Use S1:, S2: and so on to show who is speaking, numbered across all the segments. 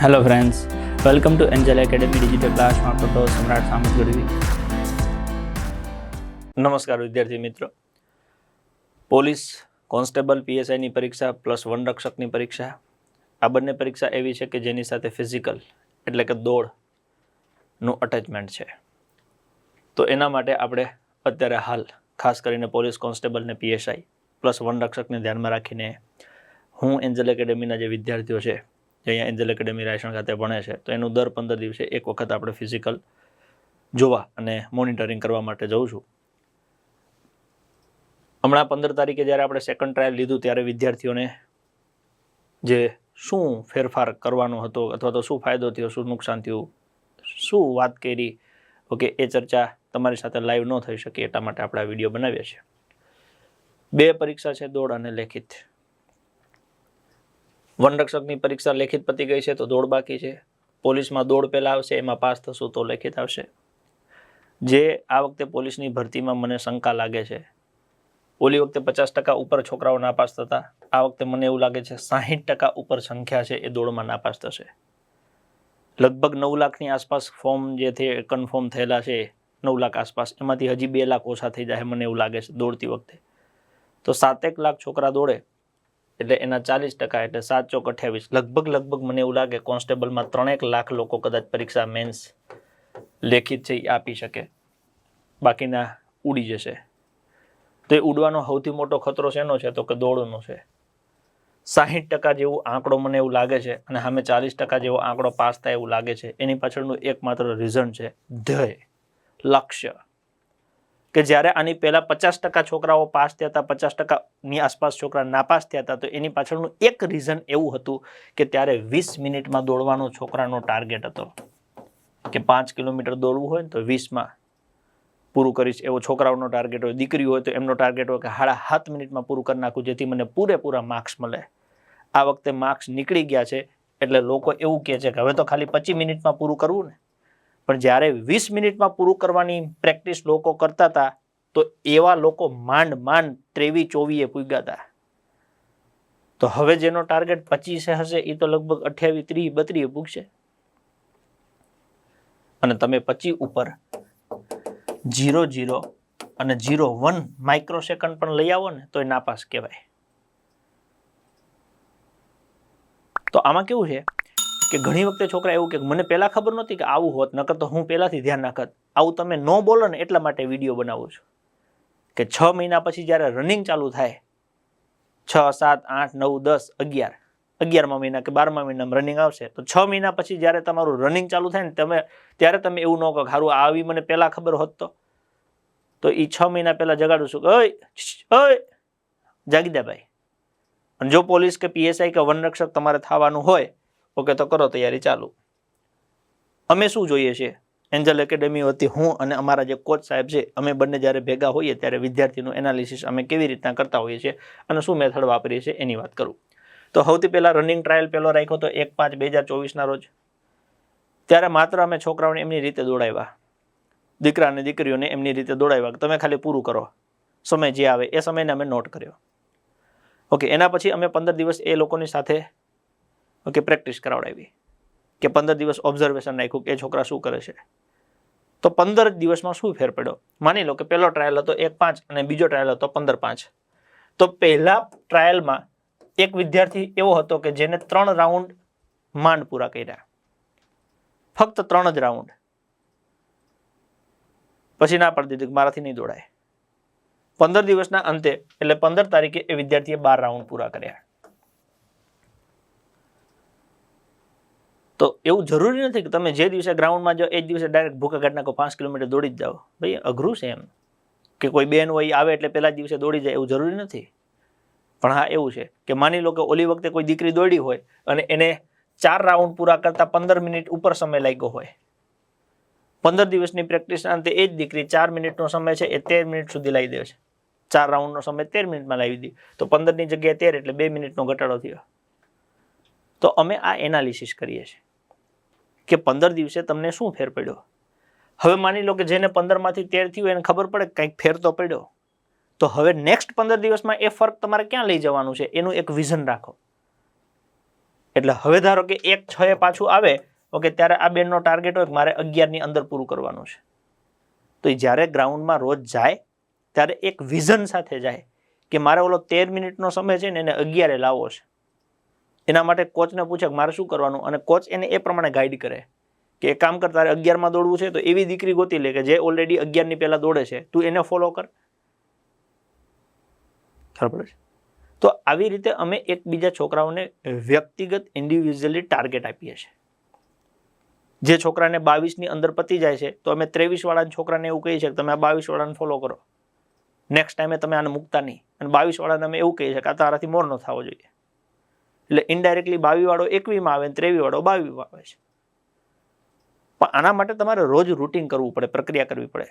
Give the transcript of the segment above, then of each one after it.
S1: Hello friends welcome to angel academy digital ક્લાસમાં તો સમ્રાટ સામત ગઢવી
S2: નમસ્કાર, વિદ્યાર્થી મિત્રો. પોલીસ કોન્સ્ટેબલ પીએસઆઈની પરીક્ષા પ્લસ વનરક્ષકની પરીક્ષા. આ બંને પરીક્ષા એવી છે કે જેની સાથે ફિઝિકલ એટલે કે દોડનું અટેચમેન્ટ છે. તો એના માટે આપણે અત્યારે હાલ ખાસ કરીને પોલીસ કોન્સ્ટેબલ ને પીએસઆઈ પ્લસ વનરક્ષકને ધ્યાનમાં રાખીને હું એન્જલ એકેડેમીના જે વિદ્યાર્થીઓ છે જે અહીંયા એન્જલ એકેડેમી રાયસણ ખાતે ભણે છે, તો એનું દર પંદર દિવસે એક વખત આપણે ફિઝિકલ જોવા અને મોનિટરિંગ કરવા માટે જઉં છું. હમણાં પંદર તારીખે જ્યારે આપણે સેકન્ડ ટ્રાયલ લીધું, ત્યારે વિદ્યાર્થીઓને જે શું ફેરફાર કરવાનો હતો અથવા તો શું ફાયદો થયો, શું નુકસાન થયું, શું વાત કરી, ઓકે, એ ચર્ચા તમારી સાથે લાઈવ ન થઈ શકે, એટલા માટે આપણે આ વીડિયો બનાવીએ છીએ. બે પરીક્ષા છે દોડ અને લેખિત. વનરક્ષકની પરીક્ષા લેખિત પતી ગઈ છે તો દોડ બાકી છે. પોલીસમાં દોડ પહેલાં આવશે, એમાં પાસ થશું તો લેખિત આવશે. જે આ વખતે પોલીસની ભરતીમાં મને શંકા લાગે છે. ઓલી વખતે પચાસ ટકા ઉપર છોકરાઓ નાપાસ થતા. આ વખતે મને એવું લાગે છે સાહીઠ ટકા ઉપર સંખ્યા છે એ દોડમાં નાપાસ થશે. લગભગ નવ લાખની આસપાસ ફોર્મ જે છે કન્ફર્મ થયેલા છે, નવ લાખ આસપાસ, એમાંથી હજી બે લાખ ઓછા થઈ જાય મને એવું લાગે છે દોડતી વખતે. તો સાતેક લાખ છોકરા દોડે એટલે એના ચાલીસ ટકા એટલે સાત ચોક અઠ્યાવીસ. લગભગ લગભગ મને એવું લાગે કોન્સ્ટેબલમાં ત્રણેક લાખ લોકો કદાચ પરીક્ષા મેન્સ લેખિત છે એ આપી શકે. બાકીના ઉડી જશે. તો એ ઉડવાનો સૌથી મોટો ખતરો શેનો છે? તો કે દોડનો છે. સાહીઠ ટકા જેવો આંકડો મને એવું લાગે છે અને સામે ચાલીસ ટકા જેવો આંકડો પાસ થાય એવું લાગે છે. એની પાછળનું એકમાત્ર રીઝન છે ધ્યેય, લક્ષ્ય. કે જ્યારે આની પહેલાં પચાસ ટકા છોકરાઓ પાસ થયા હતા, પચાસ ટકાની આસપાસ છોકરા નાપાસ થયા હતા, તો એની પાછળનું એક રીઝન એવું હતું કે ત્યારે વીસ મિનિટમાં દોડવાનો છોકરાનો ટાર્ગેટ હતો. કે પાંચ કિલોમીટર દોડવું હોય ને તો વીસમાં પૂરું કરીશ એવો છોકરાઓનો ટાર્ગેટ હોય દીકરી હોય તો એમનો ટાર્ગેટ હોય કે હાડા સાત મિનિટમાં પૂરું કરી નાખું જેથી મને પૂરેપૂરા માર્ક્સ મળે. આ વખતે માર્ક્સ નીકળી ગયા છે, એટલે લોકો એવું કહે છે કે હવે તો ખાલી પચીસ મિનિટમાં પૂરું કરવું ને. પણ જ્યારે વીસ મિનિટમાં પૂરું કરવાની પ્રેક્ટિસ લોકો કરતા હતા, તો એવા લોકો માંડ માંડ ત્રેવી ચોવીએ પૂગ્યા હતા. તો હવે જેનો ટાર્ગેટ પચીસે હશે એ તો લગભગ અઠ્યાવીસ ત્રીસ બત્રીએ પૂગશે. અને તમે પચીસ ઉપર જીરો જીરો અને જીરો વન માઇક્રો સેકન્ડ પણ લઈ આવો ને તો એ નાપાસ કહેવાય. તો આમાં કેવું છે? કે ઘણી વખતે છોકરા એવું કે મને પહેલાં ખબર નહોતી કે આવું હોત, નકર તો હું પહેલાંથી ધ્યાન નાખત આવું તમે ન બોલો ને એટલા માટે વીડિયો બનાવું છું. કે છ મહિના પછી જ્યારે રનિંગ ચાલુ થાય, છ, સાત, આઠ, નવ, દસ, અગિયાર, અગિયારમા મહિના કે બારમા મહિનામાં રનિંગ આવશે, તો છ મહિના પછી જ્યારે તમારું રનિંગ ચાલુ થાય ને તમે, ત્યારે તમે એવું ન કહો હારું આવી મને પહેલાં ખબર હોત તો. તો એ છ મહિના પહેલાં જગાડું છું કે, ઓય ઓય. જાગી દે ભાઈ. અને જો પોલીસ કે પીએસઆઈ કે વનરક્ષક તમારે થવાનું હોય ઓકે, તો કરો તૈયારી ચાલુ. અમે શું જોઈએ છીએ એન્જલ એકેડેમી વતી હું અને અમારા જે કોચ સાહેબ છે, અમે બંને જ્યારે ભેગા હોઈએ ત્યારે વિદ્યાર્થીનું એનાલિસિસ અમે કેવી રીતના કરતા હોઈએ છીએ અને શું મેથડ વાપરીએ છીએ એની વાત કરું. તો સૌથી પહેલાં રનિંગ ટ્રાયલ પહેલો રાખ્યો તો એક પાંચ બે હજાર ચોવીસના રોજ. ત્યારે માત્ર અમે છોકરાઓને એમની રીતે દોડાવ્યા. દીકરા અને દીકરીઓને એમની રીતે દોડાવ્યા તમે ખાલી પૂરું કરો. સમય જે આવે એ સમયને અમે નોટ કર્યો. ઓકે, એના પછી અમે પંદર દિવસ એ લોકોની સાથે ઓકે પ્રેક્ટિસ કરાવડાવી કે પંદર દિવસ ઓબ્ઝર્વેશન રાખ્યું કે એ છોકરા શું કરે છે? તો પંદર દિવસમાં શું ફેર પડ્યો? માની લો કે પહેલો ટ્રાયલ હતો એક પાંચ અને બીજો ટ્રાયલ હતો પંદર પાંચ. તો પહેલા ટ્રાયલમાં એક વિદ્યાર્થી એવો હતો કે જેને ત્રણ રાઉન્ડ માંડ પૂરા કર્યા. ફક્ત ત્રણ જ રાઉન્ડ પછી ના પાડી દીધું મારાથી નહીં દોડાય. પંદર દિવસના અંતે, એટલે પંદર તારીખે એ વિદ્યાર્થીએ બાર રાઉન્ડ પૂરા કર્યા. તો એવું જરૂરી નથી કે તમે જે દિવસે ગ્રાઉન્ડમાં જાઓ, એ જ દિવસે ડાયરેક્ટ ભૂખા કાઢી નાખો પાંચ કિલોમીટર દોડી જ જાઓ. ભાઈ, અઘરું છે એમ. કે કોઈ બેન હોય આવે એટલે પહેલા દિવસે દોડી જાય, એવું જરૂરી નથી. પણ હા, એવું છે કે માની લો કે ઓલી વખતે કોઈ દીકરી દોડી હોય અને એને ચાર રાઉન્ડ પૂરા કરતા પંદર મિનિટ ઉપર સમય લાગ્યો હોય. પંદર દિવસની પ્રેક્ટિસ અંતે એ જ દીકરી ચાર મિનિટનો સમય છે, એ તેર મિનિટ સુધી લાવી દે છે. ચાર રાઉન્ડનો સમય તેર મિનિટમાં લાવી દીધી તો પંદરની જગ્યાએ તેર એટલે બે મિનિટનો ઘટાડો થયો. તો અમે આ એનાલિસિસ કરીએ છીએ. કે પંદર દિવસે તમને શું ફેર પડ્યો? હવે માની લો કે જેને પંદરમાંથી તેર થયું એને ખબર પડે કંઈક ફેર તો પડ્યો. તો હવે નેક્સ્ટ પંદર દિવસમાં એ ફર્ક તમારે ક્યાં લઈ જવાનું છે? એનું એક વિઝન રાખો. એટલે હવે ધારો કે એક છ એ પાછું આવે, ઓકે, ત્યારે આ બેનનો ટાર્ગેટ હોય મારે અગિયારની અંદર પૂરું કરવાનું છે. તો એ જ્યારે ગ્રાઉન્ડમાં રોજ જાય, ત્યારે એક વિઝન સાથે જાય કે મારે ઓલો તેર મિનિટનો સમય છે ને એને અગિયારે લાવવો છે. એના માટે કોચને પૂછે કે મારે શું કરવાનું? અને કોચ એને એ પ્રમાણે ગાઈડ કરે કે કામ કર, તારે અગિયારમાં દોડવું છે તો એવી દીકરી ગોતી લે કે જે ઓલરેડી અગિયારની પહેલાં દોડે છે. તું એને ફોલો કર. ખબર તો આવી રીતે અમે એકબીજા છોકરાઓને વ્યક્તિગત ઇન્ડિવિજ્યુઅલી ટાર્ગેટ આપીએ છીએ. જે છોકરાને બાવીસની અંદર પતી જાય છે, તો અમે ત્રેવીસવાળાના છોકરાને એવું કહીએ છીએ કે તમે આ બાવીસવાળાને ફોલો કરો. નેક્સ્ટ ટાઈમે તમે આને મૂકતા નહીં. અને બાવીસવાળાને અમે એવું કહીએ છીએ કે આ તારાથી મોર ન થવો જોઈએ. એટલે ઇનડાયરેક્ટલી બાવી વાળો એકવીમાં આવે ત્રેવી વાળો બાવીમાં આવે છે. પણ આના માટે તમારે રોજ રૂટિન કરવું પડે, પ્રક્રિયા કરવી પડે.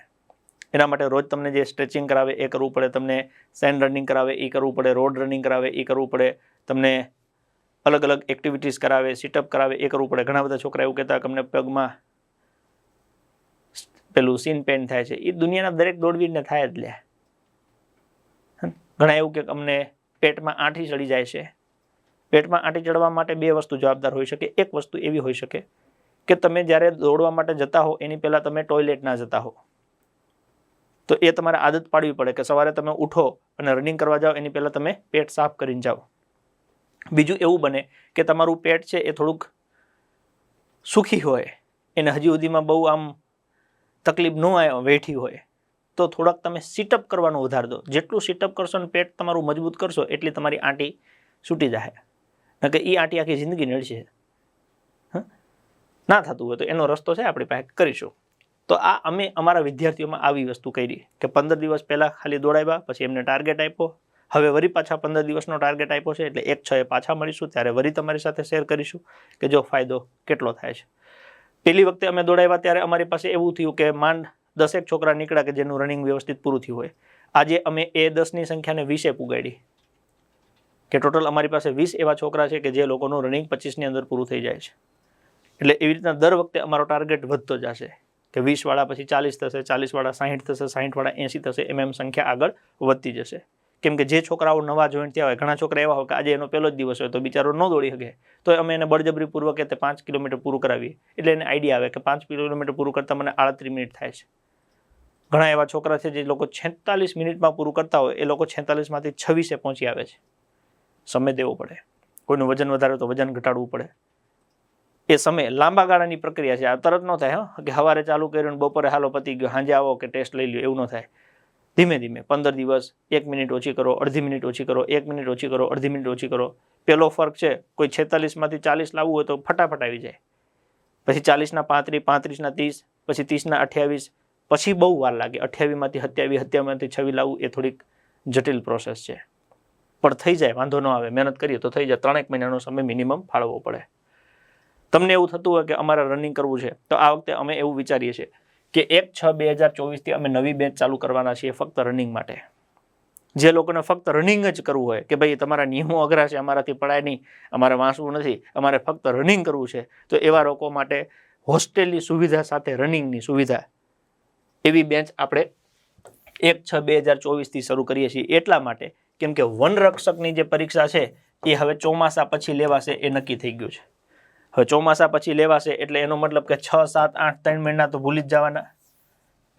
S2: એના માટે રોજ તમને જે સ્ટ્રેચિંગ કરાવે એ કરવું પડે, તમને સેન્ડ રનિંગ કરાવે એ કરવું પડે રોડ રનિંગ કરાવે એ કરવું પડે, તમને અલગ અલગ એક્ટિવિટીઝ કરાવે સિટઅપ કરાવે એ કરવું પડે. ઘણા બધા છોકરા એવું કહેતા કે અમને પગમાં પેલું સીન પેન થાય છે. એ દુનિયાના દરેક દોડવીરને થાય જ લે ઘણા એવું કે અમને પેટમાં આંઠી ચડી જાય છે. પેટમાં આંટી ચડવા માટે બે વસ્તુ જવાબદાર હોઈ શકે, એક વસ્તુ એવી હોઈ શકે કે તમે જ્યારે દોડવા માટે જતા હો, એની પહેલાં તમે ટોયલેટ ના જતા હો. તો એ તમારે આદત પાડવી પડે કે સવારે તમે ઉઠો અને રનિંગ કરવા જાઓ, એની પહેલાં તમે પેટ સાફ કરીને જાઓ. બીજું એવું બને કે તમારું પેટ છે એ થોડુંક સુખી હોય, એને હજી સુધીમાં બહુ આમ તકલીફ ન આવે વેઠી હોય, તો થોડાક તમે સિટઅપ કરવાનું વધાર દો. જેટલું સિટઅપ કરશો ને પેટ તમારું મજબૂત કરશો, એટલી તમારી આંટી છૂટી જાય કે એ આંટી આખી જિંદગી નડશે? ના થતું હોય તો એનો રસ્તો છે આપણી પાસે કરીશું. તો આ અમે અમારા વિદ્યાર્થીઓમાં આવી વસ્તુ કરી કે પંદર દિવસ પહેલાં ખાલી દોડાવ્યા, પછી એમને ટાર્ગેટ આપ્યો. હવે વરી પાછા પંદર દિવસનો ટાર્ગેટ આપ્યો છે એટલે એક, છ એ પાછા મળીશું, ત્યારે વરી તમારી સાથે શેર કરીશું કે જો ફાયદો કેટલો થાય છે. પહેલી વખતે અમે દોડાવ્યા ત્યારે અમારી પાસે એવું થયું કે માંડ દસેક છોકરા નીકળ્યા કે જેનું રનિંગ વ્યવસ્થિત પૂરું થયું હોય. આજે અમે એ દસની સંખ્યાને વીસે પુગાડી કે ટોટલ અમારી પાસે વીસ એવા છોકરા છે કે જે લોકોનું રનિંગ પચીસની અંદર પૂરું થઈ જાય છે. એટલે એવી રીતના દર વખતે અમારો ટાર્ગેટ વધતો જશે કે વીસવાળા પછી ચાલીસ થશે ચાલીસવાળા સાહીઠ થશે સાહીઠવાળા એંસી થશે, એમ એમ સંખ્યા આગળ વધતી જશે. કેમ કે જે છોકરાઓ નવા જોઈન્ટ થયા હોય, ઘણા છોકરા એવા હોય કે આજે એનો પહેલો જ દિવસ હોય તો બિચારો ન દોડી શકે, તો અમે એને બળજબરીપૂર્વક તે પાંચ કિલોમીટર પૂરું કરાવીએ. એટલે એને આઈડિયા આવે કે પાંચ કિલોમીટર પૂરું કરતાં મને આડત્રીસ મિનિટ થાય છે. ઘણા એવા છોકરા છે જે લોકો છેતાલીસ મિનિટમાં પૂરું કરતા હોય, એ લોકો છેતાલીસમાંથી છવ્વીસે પહોંચી આવે છે. સમય દેવો પડે. કોઈનું વજન વધારે તો વજન ઘટાડવું પડે. એ સમય લાંબા ગાળાની પ્રક્રિયા છે. આ તરત ન થાય, હં? કે સવારે ચાલુ કર્યું બપોરે હાલો પતી ગયો સાંજે આવો કે ટેસ્ટ લઈ લ્યો, એવું ન થાય. ધીમે ધીમે, પંદર દિવસ, એક મિનિટ ઓછી કરો, અડધી મિનિટ ઓછી કરો, એક મિનિટ ઓછી કરો, અડધી મિનિટ ઓછી કરો. પહેલો ફર્ક છે, કોઈ છેતાલીસમાંથી ચાલીસ લાવવું હોય તો ફટાફટ આવી જાય. પછી ચાલીસના પાંત્રીસ, પાંત્રીસના ત્રીસ, પછી ત્રીસના અઠ્યાવીસ, પછી બહુ વાર લાગે. અઠ્યાવીસમાંથી સત્યાવીસ હત્યામાંથી છવી લાવવું એ થોડીક જટિલ પ્રોસેસ છે. પણ થઈ જાય, વાંધો ન આવે, મહેનત કરીએ તો થઈ જાય. ત્રણેક મહિનાનો સમય મિનિમમ ફાળવવો પડે. તમને એવું થતું હોય કે અમારે રનિંગ કરવું છે, તો આ વખતે અમે એવું વિચારીએ છીએ કે એક છ બે હજાર ચોવીસથી અમે નવી બેચ ચાલુ કરવાના છીએ ફક્ત રનિંગ માટે. જે લોકોને ફક્ત રનિંગ જ કરવું હોય કે ભાઈ તમારા નિયમો અઘરા છે, અમારાથી પડાય નહીં, અમારે વાંચવું નથી, અમારે ફક્ત રનિંગ કરવું છે, તો એવા લોકો માટે હોસ્ટેલની સુવિધા સાથે રનિંગની સુવિધા. એવી બેન્ચ આપણે એક છ બે હજાર ચોવીસથી શરૂ કરીએ છીએ એટલા માટે કેમ કે વનરક્ષકની જે પરીક્ષા છે, એ હવે ચોમાસા પછી લેવાશે એ નક્કી થઈ ગયું છે. હવે ચોમાસા પછી લેવાશે એટલે એનો મતલબ કે છ, સાત, આઠ, ત્રણ મહિના તો ભૂલી જ જવાના.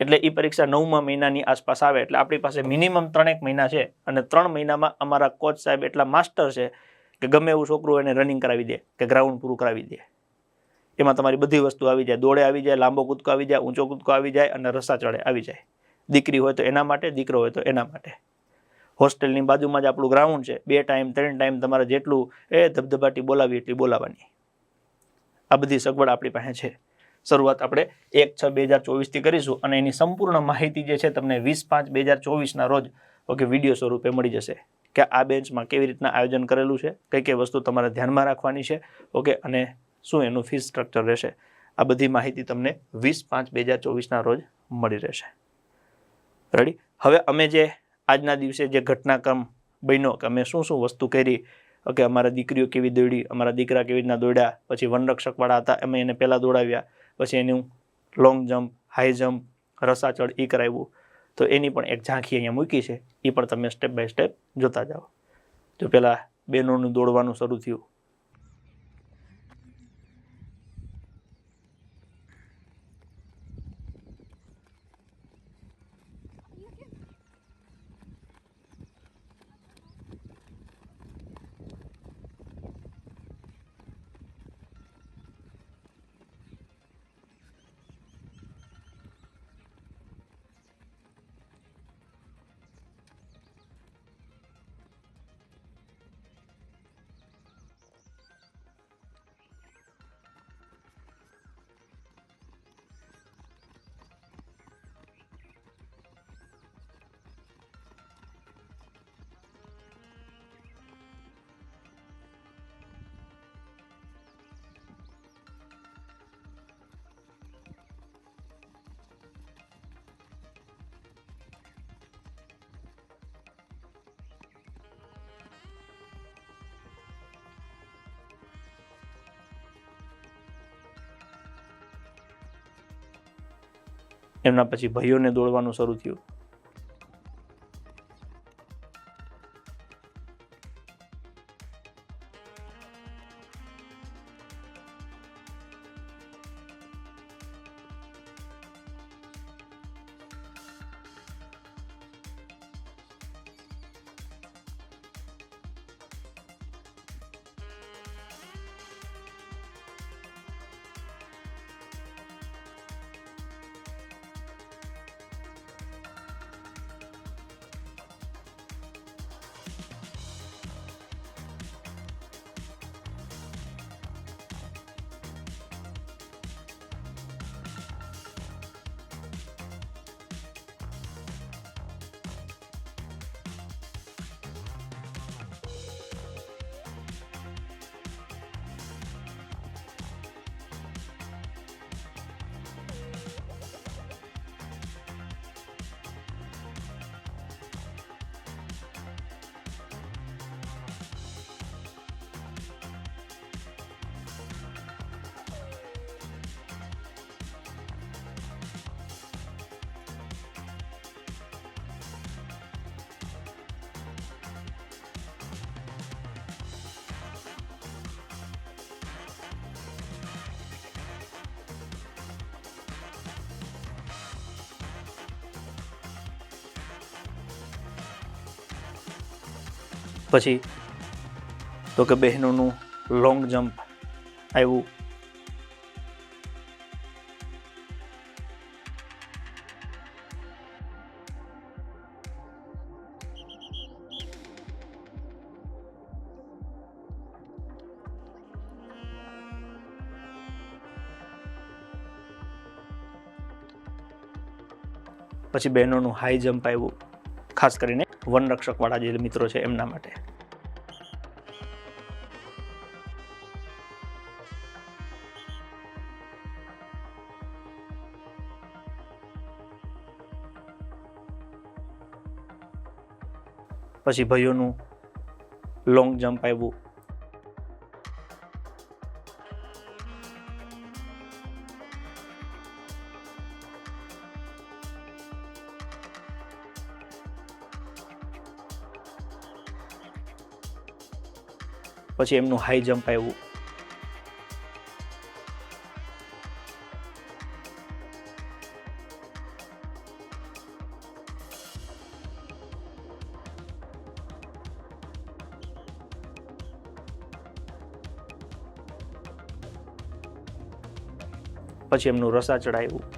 S2: એટલે એ પરીક્ષા નવમા મહિનાની આસપાસ આવે. એટલે આપણી પાસે મિનિમમ ત્રણેક મહિના છે અને ત્રણ મહિનામાં અમારા કોચ સાહેબ એટલા માસ્ટર છે કે ગમે એવું છોકરું એને રનિંગ કરાવી દે કે ગ્રાઉન્ડ પૂરું કરાવી દે. એમાં તમારી બધી વસ્તુ આવી જાય. દોડે આવી જાય, લાંબો કૂદકો આવી જાય, ઊંચો કૂદકો આવી જાય અને રસ્સા ચડે, આવી જાય. દીકરી હોય તો એના માટે, દીકરો હોય તો એના માટે. હોસ્ટેલની બાજુમાં જ આપણું ગ્રાઉન્ડ છે. બે ટાઈમ ત્રણ ટાઈમ તમારે જેટલું એ ધબધબાટી બોલાવી એટલી બોલાવવાની આ બધી સગવડ આપણી પાસે છે. શરૂઆત આપણે એક છ બે હજાર ચોવીસથી કરીશું અને એની સંપૂર્ણ માહિતી જે છે તમને વીસ પાંચ બે હજાર ચોવીસના રોજ ઓકે વીડિયો સ્વરૂપે મળી જશે કે આ બેન્ચમાં કેવી રીતના આયોજન કરેલું છે, કઈ કઈ વસ્તુ તમારે ધ્યાનમાં રાખવાની છે, ઓકે, અને શું એનું ફીસ સ્ટ્રક્ચર રહેશે. આ બધી માહિતી તમને વીસ પાંચ બે હજાર ચોવીસના રોજ મળી રહેશે. રેડી હવે અમે જે આજના દિવસે જે ઘટનાક્રમ બન્યો કે અમે શું શું વસ્તુ કરી ઓકે અમારા દીકરીઓ કેવી દોડી, અમારા દીકરા કેવી રીતના દોડ્યા, પછી વનરક્ષકવાળા હતા અમે એને પહેલાં દોડાવ્યા, પછી એનું લોંગ જમ્પ હાઈ જમ્પ રસાચડ એ કરાવ્યું. તો એની પણ એક ઝાંખી અહીંયા મૂકી છે. એ પણ તમે સ્ટેપ બાય સ્ટેપ જોતા જાઓ. જો પહેલાં બહેનોનું દોડવાનું શરૂ થયું. એમના પછી ભાઈઓને દોડવાનું શરૂ થયું. પછી તો કે બહેનોનું લોંગ જમ્પ આવ્યું. પછી બહેનોનું હાઈ જમ્પ આવ્યું. ખાસ કરીને વનરક્ષકવાળા જે મિત્રો છે એમના માટે. પછી ભાઈઓનું લોંગ જમ્પ આવ્યું. પછી એમનું હાઈ જમ્પ આવ્યું. પછી એમનું રસા ચડાવ્યું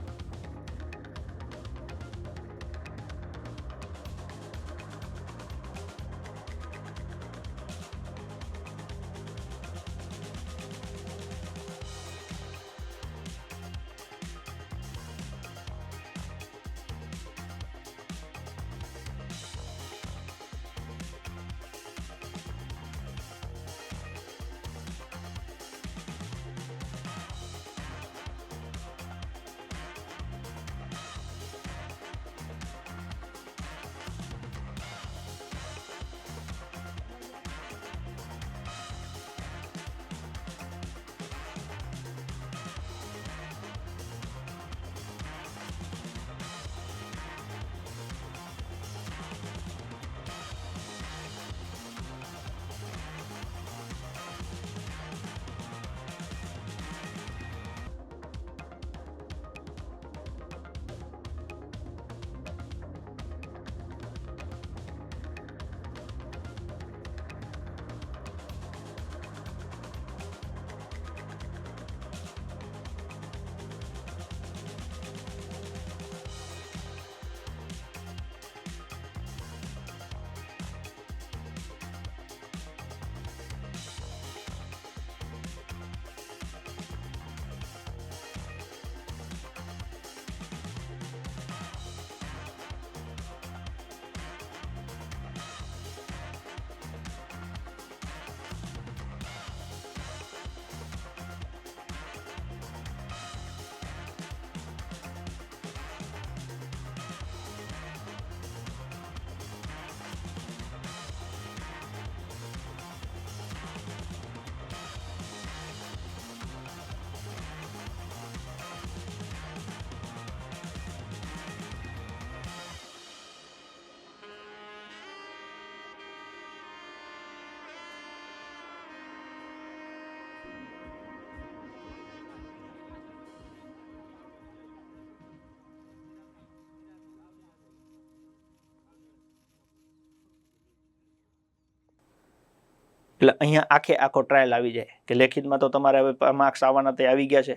S2: એટલે અહીંયા આખે આખો ટ્રાયલ આવી જાય. કે લેખિતમાં તો તમારે હવે માર્ક્સ આવવાના તે આવી ગયા છે.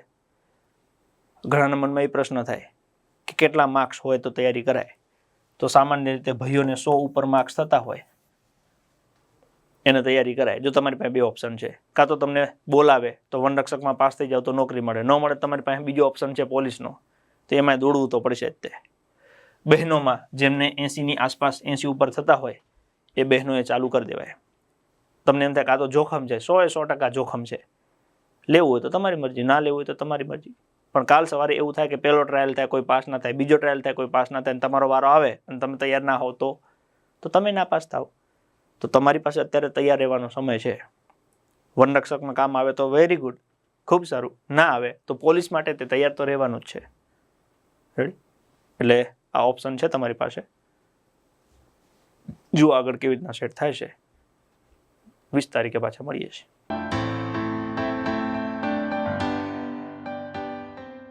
S2: ઘણાના મનમાં એ પ્રશ્ન થાય કે કેટલા માર્ક્સ હોય તો તૈયારી કરાય. તો સામાન્ય રીતે ભાઈઓને સો ઉપર માર્ક્સ થતા હોય. એને તૈયારી કરાય. જો તમારી પાસે બે ઓપ્શન છે. કાં તો તમને બોલાવે, તો વનરક્ષકમાં પાસ થઈ જાવ તો નોકરી મળે. ન મળે તમારી પાસે બીજો ઓપ્શન છે પોલીસનો. તો એમાં દોડવું તો પડશે જ તે. બહેનોમાં જેમને એંસીની આસપાસ એંસી ઉપર થતા હોય, એ બહેનોએ ચાલુ કરી દેવાય. તમને એમ થાય કાં તો જોખમ છે, સો એ સો ટકા જોખમ છે. લેવું હોય તો તમારી મરજી, ના લેવું હોય તો તમારી મરજી. પણ કાલ સવારે એવું થાય કે પહેલો ટ્રાયલ થાય, કોઈ પાસ ના થાય, બીજો ટ્રાયલ થાય, કોઈ પાસ ના થાય તમારો વારો આવે, અને તમે તૈયાર ના હો તો? તો તમે ના પાસ થાવ તો તમારી પાસે અત્યારે તૈયાર રહેવાનો સમય છે. વનરક્ષકમાં કામ આવે તો વેરી ગુડ ખૂબ સારું. ના આવે તો પોલીસ માટે તે તૈયાર તો રહેવાનું જ છે. રેડી એટલે આ ઓપ્શન છે તમારી પાસે. જુઓ આગળ કેવી રીતના સેટ થાય છે. વીસ તારીખે પાછા મળીએ છીએ.